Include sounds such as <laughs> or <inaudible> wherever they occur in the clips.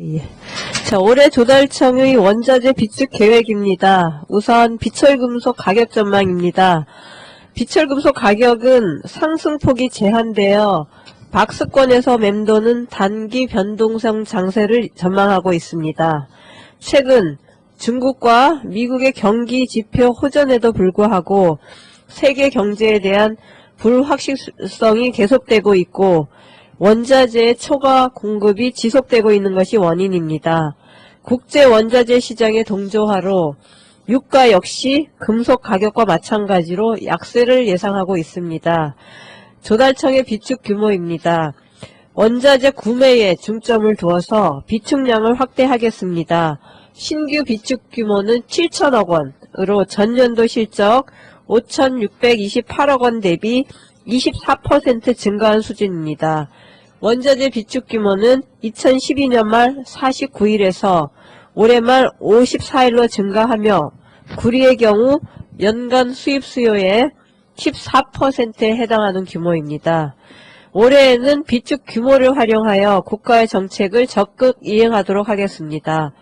예. 자, 올해 조달청의 원자재 비축 계획입니다. 우선 비철금속 가격 전망입니다. 비철금속 가격은 상승폭이 제한되어 박스권에서 맴도는 단기 변동성 장세를 전망하고 있습니다. 최근 중국과 미국의 경기 지표 호전에도 불구하고 세계 경제에 대한 불확실성이 계속되고 있고 원자재의 초과 공급이 지속되고 있는 것이 원인입니다. 국제 원자재 시장의 동조화로 유가 역시 금속 가격과 마찬가지로 약세를 예상하고 있습니다. 조달청의 비축 규모입니다. 원자재 구매에 중점을 두어서 비축량을 확대하겠습니다. 신규 비축 규모는 7천억 원으로 전년도 실적 5,628억 원 대비 24% 증가한 수준입니다. 원자재 비축 규모는 2012년 말 49일에서 올해 말 54일로 증가하며 구리의 경우 연간 수입 수요의 14%에 해당하는 규모입니다. 올해에는 비축 규모를 활용하여 국가의 정책을 적극 이행하도록 하겠습니다.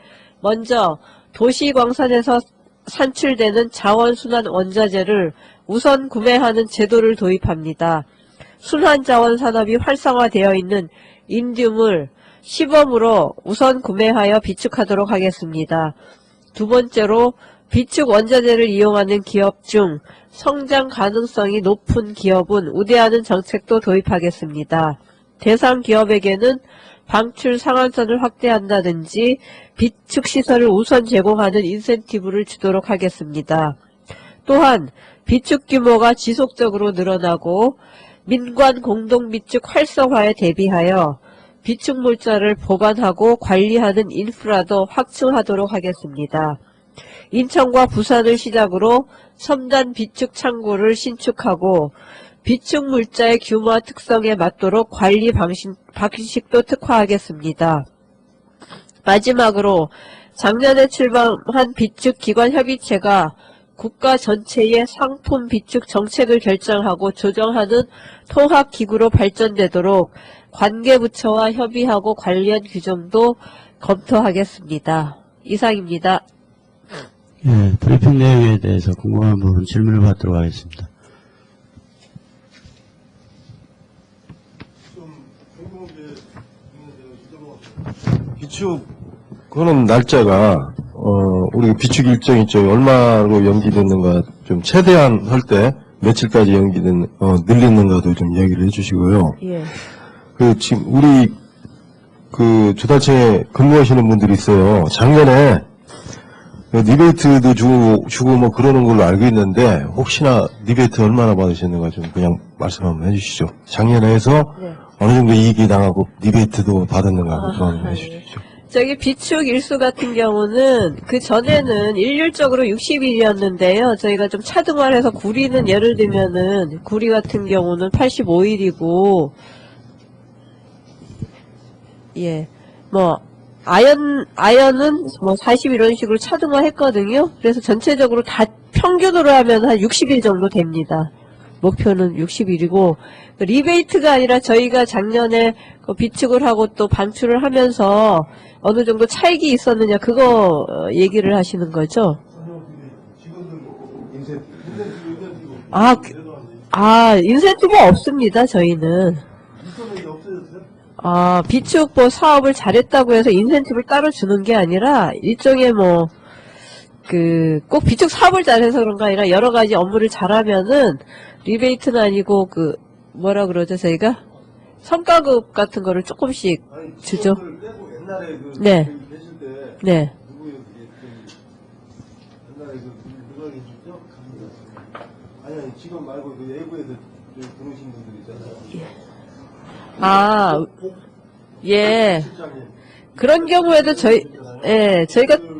먼저 도시광산에서 산출되는 자원순환 원자재를 우선 구매하는 제도를 도입합니다. 순환자원 산업이 활성화되어 있는 인듐을 시범으로 우선 구매하여 비축하도록 하겠습니다. 두 번째로 비축 원자재를 이용하는 기업 중 성장 가능성이 높은 기업은 우대하는 정책도 도입하겠습니다. 대상 기업에게는 방출 상한선을 확대한다든지 비축 시설을 우선 제공하는 인센티브를 주도록 하겠습니다. 또한 비축 규모가 지속적으로 늘어나고 민관 공동 비축 활성화에 대비하여 비축 물자를 보관하고 관리하는 인프라도 확충하도록 하겠습니다. 인천과 부산을 시작으로 첨단 비축 창고를 신축하고 비축 물자의 규모와 특성에 맞도록 관리 방식, 방식도 특화하겠습니다. 마지막으로 작년에 출범한 비축 기관 협의체가 국가 전체의 상품 비축 정책을 결정하고 조정하는 통합기구로 발전되도록 관계부처와 협의하고 관련 규정도 검토하겠습니다. 이상입니다. 예, 브리핑 내용에 대해서 궁금한 부분 질문을 받도록 하겠습니다. 비축하는 날짜가 어 우리 비축 일정이 좀 얼마로 연기됐는가 좀 최대한 할 때 며칠까지 연기된 어 늘리는가도 좀 얘기를 해주시고요. 예. 그 지금 우리 그 조달청에 근무하시는 분들이 있어요. 작년에 그 리베이트도 주고 주고 뭐 그러는 걸로 알고 있는데 혹시나 리베이트 얼마나 받으셨는가 좀 그냥 말씀 한번 해주시죠. 작년에 해서 네. 어느 정도 이익이 나가고 리베이트도 받았는가 아, 그거 한번 네. 해주시죠. 저기 비축 일수 같은 경우는 그 전에는 일률적으로 60일이었는데요. 저희가 좀 차등화를 해서 구리는 예를 들면은 구리 같은 경우는 85일이고 예. 뭐 아연 아연은 뭐 40일 이런 식으로 차등화 했거든요. 그래서 전체적으로 다 평균으로 하면 한 60일 정도 됩니다. 목표는 60일이고 리베이트가 아니라 저희가 작년에 그 비축을 하고 또 반출을 하면서 어느 정도 차익이 있었느냐 그거 어, 얘기를 하시는 거죠? 아, 그- 아 인센티브 없습니다 저희는. 아 비축 뭐 사업을 잘했다고 해서 인센티브를 따로 주는 게 아니라 일종의 뭐 그 꼭 비축 사업을 잘해서 그런 거 아니라 여러 가지 업무를 잘하면은 리베이트는 아니고 그 뭐라 그러죠 저희가 성과급 같은 거를 조금씩 주죠. 옛날에 그 네. 네. 그 계시죠? 아니 아니 지금 말고 그 외부에서 들어오신 분들 있잖아요. 아, 예. 실장님. 그런 경우에도 저희, 예, 저희가, 그?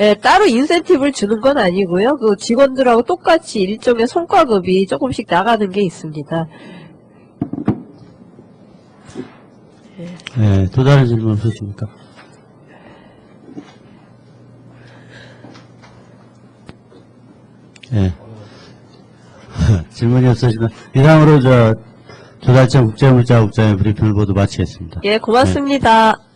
예, 따로 인센티브를 주는 건 아니고요. 그 직원들하고 똑같이 일종의 성과급이 조금씩 나가는 게 있습니다. 예, 또 다른 질문 없으십니까? 예. <laughs> 질문이 없으시면 이상으로 저 조달청 국제물자 국장의 브리핑을 모두 마치겠습니다. 예, 고맙습니다.